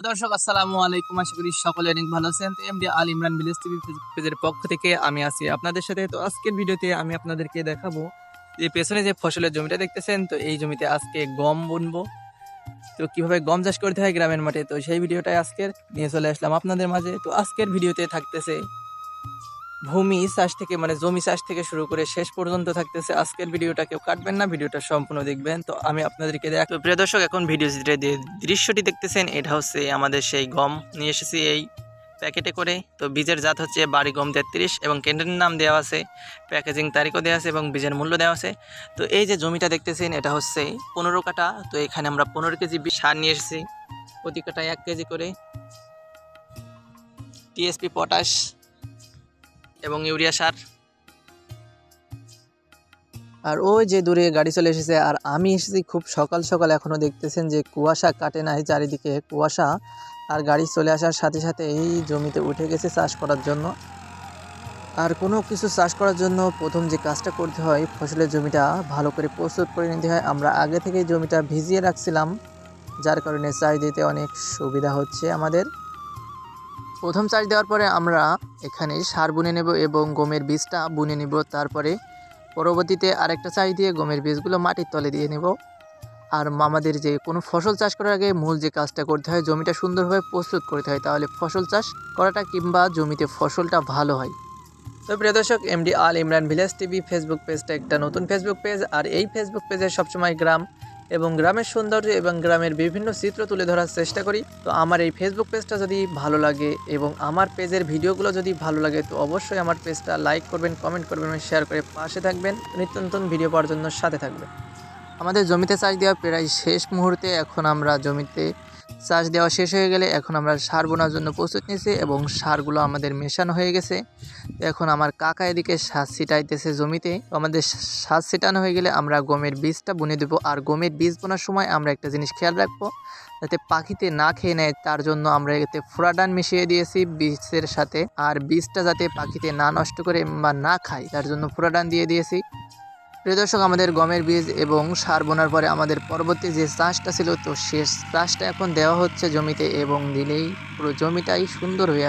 দর্শক, আসসালামু আলাইকুম। আশা করি সকলে অনেক ভালো আছেন। তো MD Al Imran village TV পেজের পক্ষ থেকে আমি আছি আপনাদের সাথে। তো আজকের ভিডিওতে আমি আপনাদেরকে দেখাবো যে পেছনে যে ফসলের জমিটা দেখতেছেন, তো এই জমিতে আজকে গম বুনবো। তো কীভাবে গম চাষ করতে হয় গ্রামের মাঠে? তো সেই ভিডিওটাই আজকের। নিয়ে চলে আসলাম আপনাদের মাঝে। তো আজকের ভিডিওতে থাকতেছে ভূমি চাষ থেকে মানে জমি চাষ থেকে শুরু করে শেষ পর্যন্ত থাকতেছে। আজকের ভিডিওটা কেউ কাটবেন না, ভিডিওটা সম্পূর্ণ দেখবেন। তো আমি আপনাদেরকে দেখ তো প্রিয় দর্শক, এখন ভিডিও দৃশ্যটি দেখতেছেন, এটা হচ্ছে আমাদের সেই গম। নিয়ে এসেছি এই প্যাকেটে করে। তো বীজের জাত হচ্ছে বাড়ি গম তেত্রিশ এবং কেন্দ্রের নাম দেওয়া আছে, প্যাকেজিং তারিখও দেওয়া আছে এবং বীজের মূল্য দেওয়া আছে। তো এই যে জমিটা দেখতেছেন, এটা হচ্ছে পনেরো কাটা তো এখানে আমরা পনেরো কেজি সার নিয়ে এসেছি। প্রতি কাটায় এক কেজি করে। TSP potash. এবং ইউরিয়া সার। আর ওই যে দূরে গাড়ি চলে এসেছে, আর আমি এসেছি খুব সকাল সকাল এখনও দেখতেছেন যে কুয়াশা কাটে নাই চারিদিকে, কুয়াশা। আর গাড়ি চলে আসার সাথে সাথে এই জমিতে উঠে গেছে চাষ করার জন্য। আর কোনো কিছু চাষ করার জন্য প্রথম যে কাজটা করতে হয়, ফসলের জমিটা ভালো করে প্রস্তুত করে নিতে হয়। আমরা আগে থেকে জমিটা ভিজিয়ে রাখছিলাম, যার কারণে চাষ দিতে অনেক সুবিধা হচ্ছে আমাদের। প্রথম চাষ দেওয়ার পরে আমরা এখানে সার বুনে নেব এবং গমের বীজটা বুনে নেব। তারপরে পরবর্তীতে আরেকটা চাষ দিয়ে গমের বীজগুলো মাটির তলে দিয়ে নেব। আর আমাদের যে কোনো ফসল চাষ করার আগে মূল যে কাজটা করতে হয়, জমিটা সুন্দরভাবে প্রস্তুত করতে হয়। তাহলে ফসল চাষ করাটা কিংবা জমিতে ফসলটা ভালো হয়। তো প্রিয় দর্শক, MD Al Imran village TV Facebook পেজটা একটা নতুন ফেসবুক পেজ। আর এই ফেসবুক পেজে সবসময় গ্রাম এবং গ্রামের সৌন্দর্য এবং গ্রামের বিভিন্ন চিত্র তুলে ধরার চেষ্টা করি। তো আমার এই ফেসবুক পেজটা যদি ভালো লাগে এবং আমার পেজের ভিডিওগুলো যদি ভালো লাগে, তো অবশ্যই আমার পেজটা লাইক করবেন কমেন্ট করবেন এবং শেয়ার করে পাশে থাকবেন। নিত্য নতুন ভিডিও পাওয়ার জন্য সাথে থাকবেন। আমাদের জমিতে চাষ দেওয়া প্রায় শেষ মুহূর্তে এখন আমরা জমিতে চাষ দেওয়া শেষ হয়ে গেলে এখন আমরা সার বোনার জন্য প্রস্তুত নিয়েছি এবং সারগুলো আমাদের মেশানো হয়ে গেছে। এখন আমার কাকা এদিকে সার ছিটাইতেছে জমিতে। আমাদের সার ছিটানো হয়ে গেলে আমরা গমের বীজটা বুনে দেবো আর গমের বীজ বোনার সময় আমরা একটা জিনিস খেয়াল রাখব, যাতে পাখিতে না খেয়ে নেয়, তার জন্য আমরা এতে ফোড়াডান মিশিয়ে দিয়েছি বীজের সাথে। আর বীজটা যাতে পাখিতে না নষ্ট করে বা না খায়, তার জন্য ফোড়াডান দিয়ে দিয়েছি। প্রিয় দর্শক, আমাদের গমের বীজ এবং সার বোনার পরে আমাদের পরবর্তী যে চাষটা ছিল, তো সে চাষটা এখন দেওয়া হচ্ছে জমিতে এবং দিলেই পুরো জমিটাই সুন্দর হয়ে